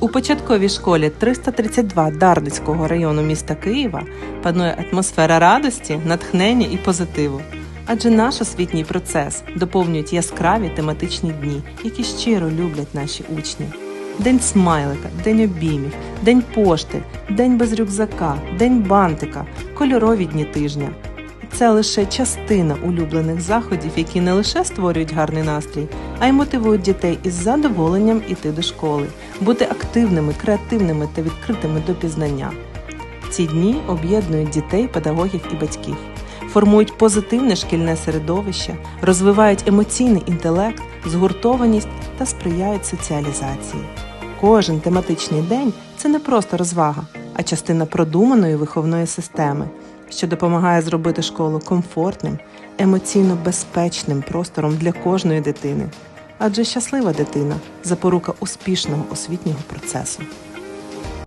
У початковій школі 332 Дарницького району міста Києва панує атмосфера радості, натхнення і позитиву. Адже наш освітній процес доповнюють яскраві тематичні дні, які щиро люблять наші учні. День смайлика, день обіймів, день пошти, день без рюкзака, день бантика, кольорові дні тижня. Це лише частина улюблених заходів, які не лише створюють гарний настрій, а й мотивують дітей із задоволенням іти до школи, бути активними, креативними та відкритими до пізнання. Ці дні об'єднують дітей, педагогів і батьків, формують позитивне шкільне середовище, розвивають емоційний інтелект, згуртованість та сприяють соціалізації. Кожен тематичний день це не просто розвага, а частина продуманої виховної системи, що допомагає зробити школу комфортним, емоційно безпечним простором для кожної дитини. Адже щаслива дитина запорука успішного освітнього процесу.